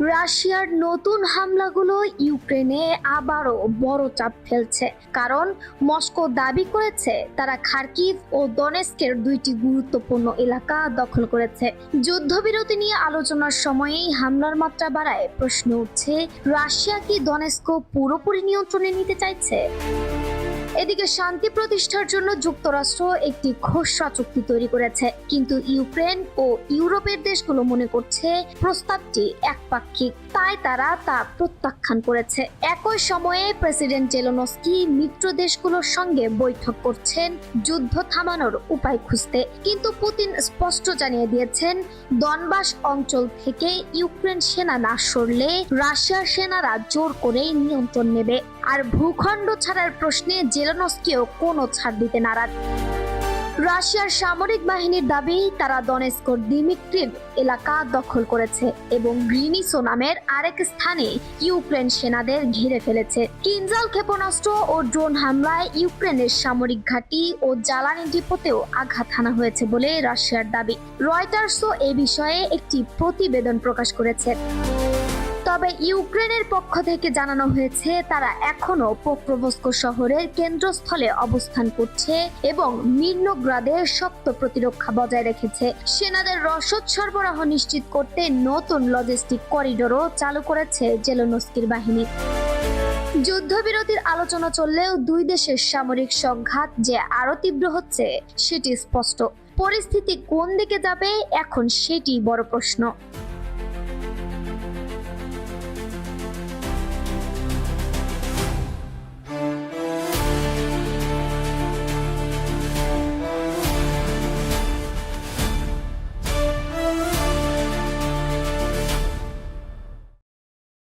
রাশিয়ার নতুন হামলাগুলো ইউক্রেনে আবারও বড় চাপ ফেলছে। কারণ মস্কো দাবি করেছে, তারা খার্কিভ ও দনেস্কের দুইটি গুরুত্বপূর্ণ এলাকা দখল করেছে। যুদ্ধবিরতি নিয়ে আলোচনার সময়েই হামলার মাত্রা বাড়ায় প্রশ্ন উঠছে, রাশিয়া কি দনেস্কো পুরোপুরি নিয়ন্ত্রণে নিতে চাইছে? এদিকে শান্তি প্রতিষ্ঠার জন্য যুক্তরাষ্ট্র একটি খসড়া চুক্তি তৈরি করেছে। কিন্তু ইউক্রেন ও ইউরোপের দেশগুলো মনে করছে প্রস্তাবটি একপাক্ষিক। তাই তারা তা প্রত্যাখ্যান করেছে। একই সময়ে প্রেসিডেন্ট জেলোনস্কি মিত্র দেশগুলোর সঙ্গে বৈঠক করছেন যুদ্ধ থামানোর উপায় খুঁজতে। কিন্তু পুতিন স্পষ্ট জানিয়ে দিয়েছেন, দনবাস অঞ্চল থেকে ইউক্রেন সেনা না সরলে রাশিয়ার সেনারা জোর করেই নিয়ন্ত্রণ নেবে। আর ভূখণ্ড ছাড়ার প্রশ্নে জেলানস্কিও কোনো ছাড় দিতে নারাজ। রাশিয়ার সামরিক বাহিনীর দাবি, তারা দনেস্কোর দিমিট্রিভ এলাকা দখল করেছে এবং গ্রিনিসো নামের আরেক স্থানে ইউক্রেন সেনাদের ঘিরে ফেলেছে। কিনজাল ক্ষেপণাস্ত্র ও ড্রোন হামলায় ইউক্রেনের সামরিক ঘাঁটি ও জ্বালানি ডিপোতেও আঘাত হানা হয়েছে বলে রাশিয়ার দাবি। রয়টার্সও এ বিষয়ে একটি প্রতিবেদন প্রকাশ করেছে। তবে ইউক্রেনের পক্ষ থেকে জানানো হয়েছে, তারা এখনও পোক্রোভস্ক শহরের কেন্দ্রস্থলে অবস্থান করছে এবং মির্নোগ্রাদের শক্ত প্রতিরক্ষা বজায় রেখেছে। সেনাদের রসদ সরবরাহ নিশ্চিত করতে নতুন লজিস্টিক করিডোরও চালু করেছে জেলোনস্কির বাহিনী। যুদ্ধবিরতির আলোচনা চললেও দুই দেশের সামরিক সংঘাত যে আরও তীব্র হচ্ছে, সেটি স্পষ্ট। পরিস্থিতি কোন দিকে যাবে, এখন সেটি বড় প্রশ্ন।